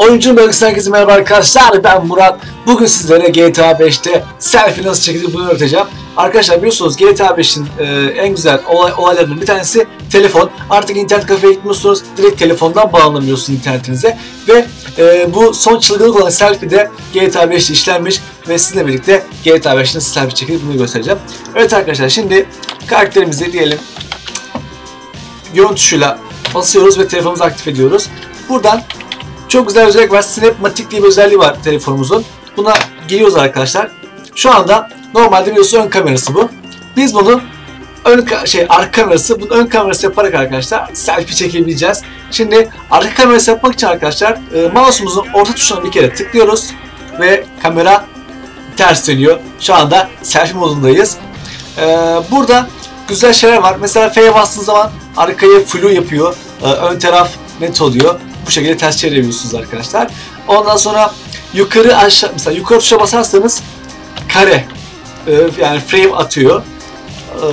Oyuncu bölgesinden herkese merhaba arkadaşlar ben Murat. Bugün sizlere GTA 5'te selfie nasıl çekilir bunu öğreteceğim. Arkadaşlar biliyorsunuz GTA 5'in e, en güzel olay, olaylarından bir tanesi telefon. Artık internet kafeye gitmiyorsunuz direkt telefondan bağlanamıyorsunuz internetinize. Ve e, bu son çılgınlık olan selfie de GTA 5'te işlenmiş ve sizinle birlikte GTA 5'te nasıl selfie çekilir bunu göstereceğim. Evet arkadaşlar şimdi karakterimizi diyelim yön tuşuyla basıyoruz ve telefonumuzu aktif ediyoruz. Buradan çok güzel özellik var. Snapmatic diye bir özelliği var telefonumuzun. Buna giriyoruz arkadaşlar. Şu anda normalde biliyorsunuz ön kamerası bu. Biz bunu ön şey arka kamerası, bunu ön kamerası yaparak arkadaşlar selfie çekebileceğiz. Şimdi arka kamerası yapmak için arkadaşlar e, mouse'umuzun orta tuşuna bir kere tıklıyoruz ve kamera ters dönüyor. Şu anda selfie modundayız. E, burada güzel şeyler var. Mesela F'ye bastığınız zaman arkaya flu yapıyor. E, ön taraf net oluyor bu şekilde ters çevirebiliyorsunuz arkadaşlar. Ondan sonra yukarı aşağı mesela yukarı tuşa basarsanız kare e, yani frame atıyor. E,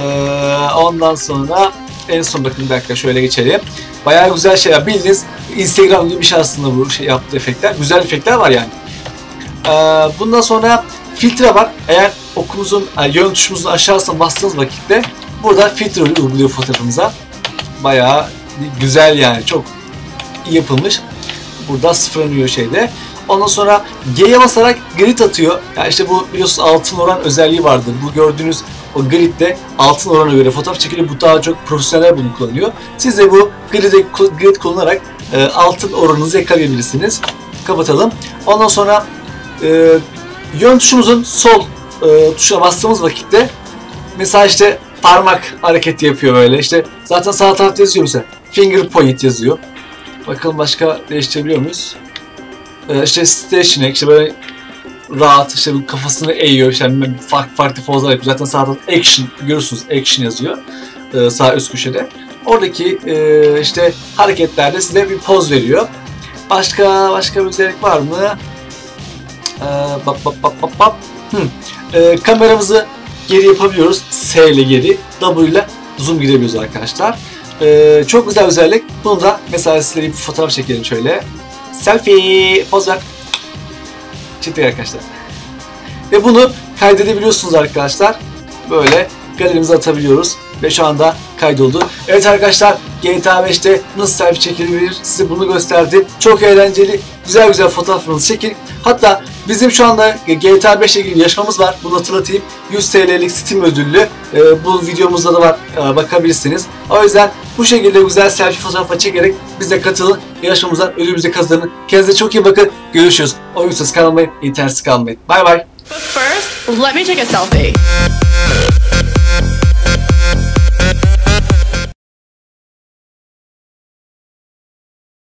ondan sonra en son bakın bir dakika şöyle geçelim. Bayağı güzel şeyler. Bildiğiniz Instagram gibi bir şey aslında bu şey yaptığı efektler. Güzel efektler var yani. E, bundan sonra filtre var. Eğer okumuzun yön tuşumuzun aşağısına bastığınız vakitte burada filtre uyguluyor fotoğrafımıza. Bayağı güzel yani. Çok yapılmış. Burada sıfırlanıyor şeyde. Ondan sonra G'ye basarak grid atıyor. Yani işte bu biliyorsunuz altın oran özelliği vardır. Bu gördüğünüz o gridde altın orana göre fotoğraf çekiliyor. Bu daha çok profesyoneller bunu kullanıyor. Siz de bu grid'i grid kullanarak e, altın oranınızı yakalayabilirsiniz. Kapatalım. Ondan sonra e, yön tuşumuzun sol e, tuşuna bastığımız vakitte mesela işte parmak hareketi yapıyor böyle. İşte zaten sağ tarafta yazıyor mesela. Finger point yazıyor. Bakalım başka değiştirebiliyor muyuz? Ee, işte stationing, işte böyle rahat, işte bir kafasını eğiyor, işte farklı farklı pozlar yapıyor. Zaten sağda action, görürsünüz action yazıyor ee, sağ üst köşede. Oradaki e, işte hareketlerde size bir poz veriyor. Başka başka bir özellik var mı? Ee, bap bap bap bap bap. Hı. Ee, kameramızı geri yapabiliyoruz. S ile geri, W ile zoom girebiliyoruz arkadaşlar. Ee, çok güzel özellik. Bunu da mesela sizlere bir fotoğraf çekelim şöyle. Selfie! Poz ver. Çektik arkadaşlar. Ve bunu kaydedebiliyorsunuz arkadaşlar. Böyle galerimize atabiliyoruz. Ve şu anda kaydoldu. Evet arkadaşlar GTA 5'te nasıl selfie çekilebilir size bunu gösterdim. Çok eğlenceli. Güzel güzel fotoğraflarınızı çekin. Hatta bizim şu anda GTA 5 ile ilgili yarışmamız var. Bunu hatırlatayım. 100 TL'lik Steam ödüllü. E, bu videomuzda da var. E, bakabilirsiniz. O yüzden bu şekilde güzel selfie fotoğrafı çekerek bize katılın. Yarışmamıza ödülümüzü kazanın. Kendinize çok iyi bakın. Görüşürüz. Oyunsuz kalmayın, internetsiz kalmayın. Bye bye. But first, let me take a selfie.